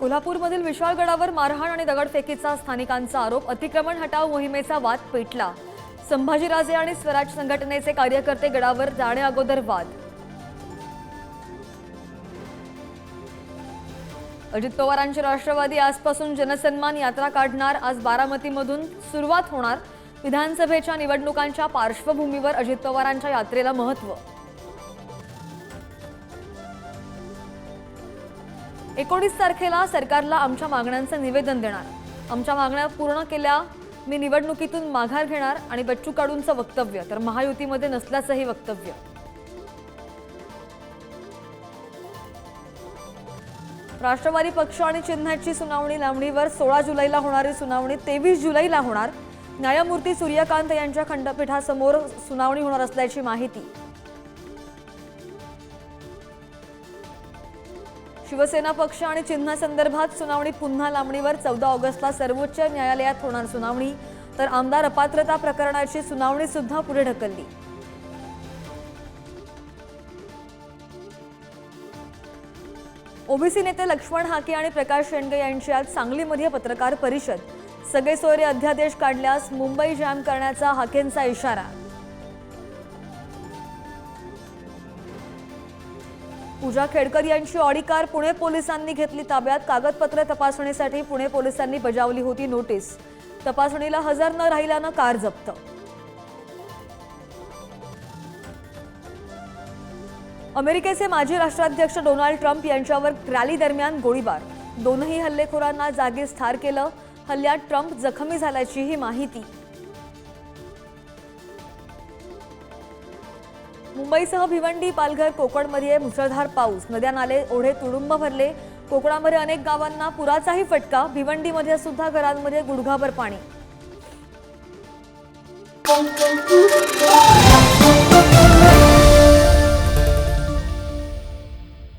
कोल्हापूरमधील विशाळगडावर मारहाण आणि दगडफेकीचा स्थानिकांचा आरोप अतिक्रमण हटाव मोहिमेचा वाद पेटला. संभाजीराजे आणि स्वराज संघटनेचे कार्यकर्ते गडावर जाणे अगोदर वाद. अजित पवारांची राष्ट्रवादी आजपासून जनसन्मान यात्रा काढणार आज बारामतीमधून सुरुवात होणार. विधानसभेच्या निवडणुकांच्या पार्श्वभूमीवर अजित पवारांच्या यात्रेला महत्त्व. एकोणीस तारखेला सरकारला आमच्या मागण्यांचं निवेदन देणार. आमच्या मागण्या पूर्ण केल्या मी निवडणुकीतून माघार घेणार आणि बच्चू काडूंचं वक्तव्य तर महायुतीमध्ये नसल्याचंही वक्तव्य. राष्ट्रवादी पक्ष आणि चिन्हाची सुनावणी लांबणीवर सोळा जुलैला होणारी सुनावणी तेवीस जुलैला होणार. न्यायमूर्ती सूर्यकांत यांच्या खंडपीठासमोर सुनावणी होणार असल्याची माहिती. शिवसेना पक्ष आणि चिन्हासंदर्भात सुनावणी पुन्हा लांबणीवर चौदा ऑगस्टला सर्वोच्च न्यायालयात होणार सुनावणी. तर आमदार अपात्रता प्रकरणाची सुनावणी सुद्धा पुढे ढकलली. ओबीसी नेते लक्ष्मण हाके आणि प्रकाश शेंडगे यांची आज सांगलीमध्ये पत्रकार परिषद. सगळे सोयरे अध्यादेश काढल्यास मुंबई जॅम करण्याचा हाकेंचा इशारा. पूजा खेडकर यांची ऑडी कार पुणे पोलिसांनी घेतली ताब्यात. कागदपत्र तपासणीसाठी पुणे पोलिसांनी बजावली होती नोटीस. तपासणीला हजर न राहिल्यानं कार जप्त. अमेरिकेचे माजी राष्ट्राध्यक्ष डोनाल्ड ट्रम्प यांच्यावर रॅली दरम्यान गोळीबार. दोनही हल्लेखोरांना जागीच ठार केलं. हल्ल्यात ट्रम्प जखमी झाल्याचीही माहिती. मुंबईसह भिवंडी पालघर कोकणमध्ये मुसळधार पाऊस. नद्या नाले ओढे तुडुंब भरले. कोकणामध्ये अनेक गावांना पुराचाही फटका. भिवंडीमध्ये सुद्धा घरांमध्ये गुडघाभर पाणी.